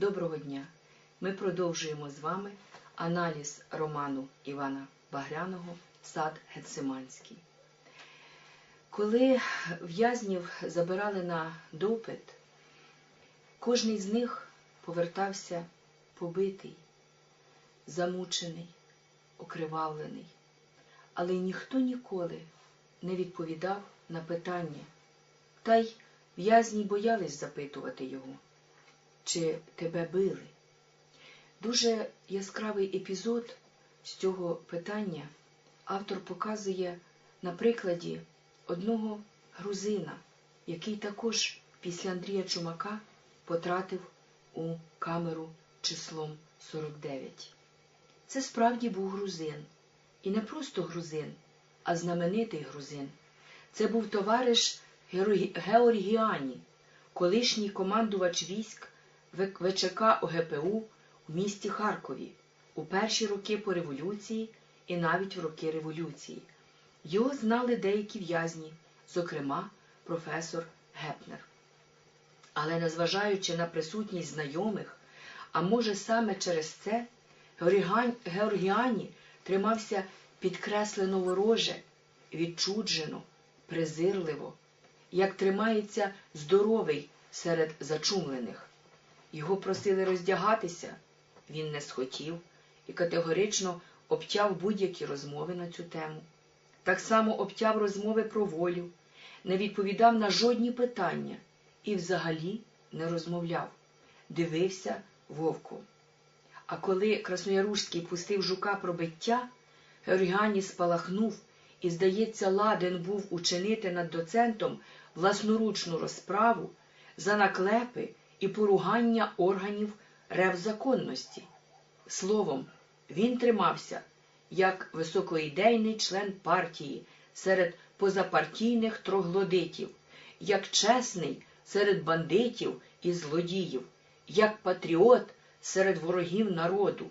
Доброго дня! Ми продовжуємо з вами аналіз роману Івана Багряного Сад Гециманський. Коли в'язнів забирали на допит, кожний з них повертався побитий, замучений, окривавлений, але ніхто ніколи не відповідав на питання, та й в'язні боялись запитувати його, чи тебе били. Дуже яскравий епізод з цього питання автор показує на прикладі одного грузина, який також після Андрія Чумака потратив у камеру числом 49. Це справді був грузин. І не просто грузин, а знаменитий грузин. Це був товариш Георгіані, колишній командувач військ ВЧК ОГПУ в місті Харкові у перші роки по революції і навіть в роки революції. Його знали деякі в'язні, зокрема професор Гепнер. Але незважаючи на присутність знайомих, а може саме через це, Георгіані тримався підкреслено вороже, відчуджено, презирливо, як тримається здоровий серед зачумлених. Його просили роздягатися, він не схотів і категорично обтяв будь-які розмови на цю тему. Так само обтяв розмови про волю, не відповідав на жодні питання і взагалі не розмовляв, дивився вовком. А коли Краснояружський пустив жука про биття, Георгіані спалахнув і, здається, ладен був учинити над доцентом власноручну розправу за наклепи і поругання органів ревзаконності. Словом, він тримався як високоідейний член партії серед позапартійних троглодитів, як чесний серед бандитів і злодіїв, як патріот серед ворогів народу,